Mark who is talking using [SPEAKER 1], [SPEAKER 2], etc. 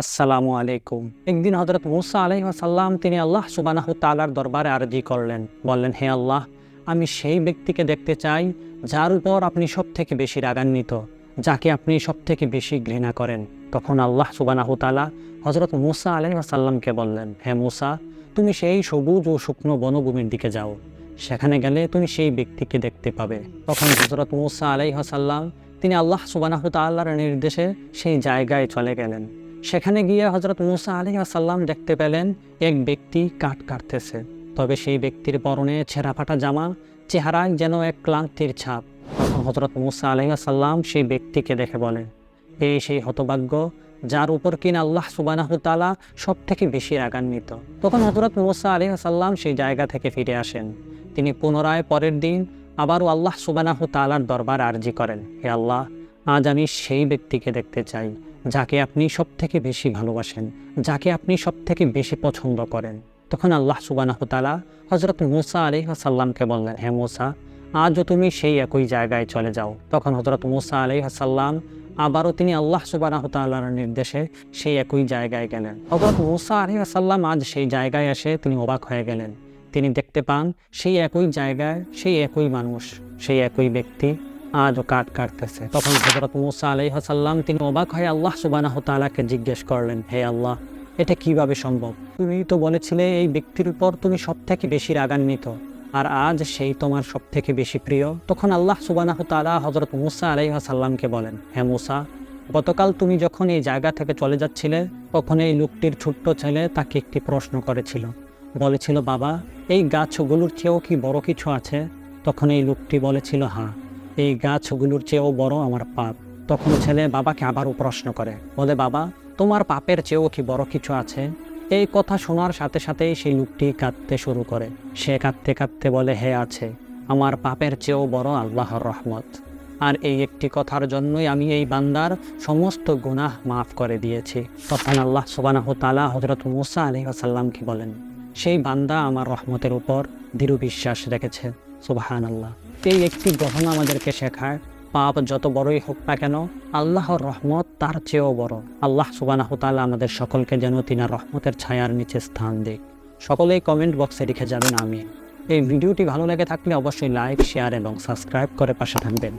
[SPEAKER 1] আসসালামু আলাইকুম। একদিন হজরত মুসা আলাইসাল্লাম তিনি আল্লাহ সুবানাহ তালার দরবারে আরজি করলেন। বললেন, হে আল্লাহ, আমি সেই ব্যক্তিকে দেখতে চাই যার উপর আপনি সব থেকে বেশি রাগান্বিত, যাকে আপনি সব থেকে বেশি ঘৃণা করেন। তখন আল্লাহ সুবানাহ তালা হজরত মুসা আলাইসাল্লামকে বললেন, হে মুসা, তুমি সেই সবুজ ও শুকনো বনভূমির দিকে যাও। সেখানে গেলে তুমি সেই ব্যক্তিকে দেখতে পাবে। তখন হজরত মুসা আলাইহাসাল্লাম তিনি আল্লাহ সুবানাহ তাল্লাহর নির্দেশে সেই জায়গায় চলে গেলেন। সেখানে গিয়ে হজরত মুসা আলী আসাল্লাম দেখতে পেলেন, এক ব্যক্তি কাঠ কাটতেছে। তবে সেই ব্যক্তির পরনে ছেঁড়া ফাটা জামা, চেহারায় যেন এক ক্লান্তির ছাপ। তখন হজরত মুসা আলী আসাল্লাম সেই ব্যক্তিকে দেখে বলেন এই সেই হতভাগ্য, যার উপর কিনা আল্লাহ সুবানাহ তালা সব থেকে বেশি রাগান্বিত। তখন হজরত মুসা আলী আসাল্লাম সেই জায়গা থেকে ফিরে আসেন। তিনি পুনরায় পরের দিন আবারও আল্লাহ সুবানাহ তালার দরবার আর্জি করেন, হে আল্লাহ, আজ আমি সেই ব্যক্তিকে দেখতে চাই যাকে আপনি সব থেকে বেশি ভালোবাসেন, যাকে আপনি সব থেকে বেশি পছন্দ করেন। তখন আল্লাহ সুবানাহ তালা হজরত মুসা আলী সাল্লামকে বললেন, হে মুসা, আজও তুমি সেই একই জায়গায় চলে যাও। তখন হজরত মুসা আলী সাল্লাম আবারও তিনি আল্লাহ সুবানাহ তাল্লাহর নির্দেশে সেই একই জায়গায় গেলেন। হজরত মুসা আলী সাল্লাম আজ সেই জায়গায় এসে তিনি অবাক হয়ে গেলেন। তিনি দেখতে পান সেই একই জায়গায় সেই একই মানুষ, সেই একই ব্যক্তি আজও কাঠ কাটতেছে। তখন হজরত মুসা আলাইহাসাল্লাম তিনি অবাক হয়ে আল্লাহ সুবানাহ তালাকে জিজ্ঞেস করলেন, হে আল্লাহ, এটা কীভাবে সম্ভব? তুমি তো বলেছিলে এই ব্যক্তির উপর তুমি সব থেকে বেশি রাগান্বিত। আর আজ সেই তোমার সব থেকে বেশি প্রিয়? তখন আল্লাহ সুবানাহ তালা হজরত মুসা আলাইহাসাল্লামকে বলেন, হে মুসা, গতকাল তুমি যখন এই জায়গা থেকে চলে যাচ্ছিলে, তখন এই লোকটির ছোট্ট ছেলে তাকে একটি প্রশ্ন করেছিল। বলেছিল, বাবা, এই গাছগুলোর চেয়েও কি বড় কিছু আছে? তখন এই লোকটি বলেছিল হ্যাঁ। এই গাছগুলোর চেয়েও বড় আমার পাপ। তখন ছেলে বাবাকে আবারও প্রশ্ন করে, বলে বাবা, তোমার পাপের চেয়েও কি বড় কিছু আছে? এই কথা শোনার সাথে সাথেই সেই লোকটি কাঁদতে শুরু করে। সে কাঁদতে কাঁদতে বলে, হে আছে, আমার পাপের চেয়েও বড় আল্লাহর রহমত। আর এই একটি কথার জন্যই আমি এই বান্দার সমস্ত গুনাহ মাফ করে দিয়েছি। তখন আল্লাহ সুবানাহ তালা হজরত মুসা আলী আসাল্লামকে বলেন, সেই বান্দা আমার রহমতের উপর দৃঢ় বিশ্বাস রেখেছে। সুবাহান আল্লাহ এই একটি ঘটনা আমাদেরকে শেখায়, পাপ যত বড়ই হোক না কেন, আল্লাহর রহমত তার চেয়েও বড়। আল্লাহ সুবানাহ তালা আমাদের সকলকে যেন তিনার রহমতের ছায়ার নিচে স্থান দিক সকলেই কমেন্ট বক্সে লিখে যাবেন আমি এই ভিডিওটি ভালো লেগে থাকলে অবশ্যই লাইক, শেয়ার এবং সাবস্ক্রাইব করে পাশে থাকবেন।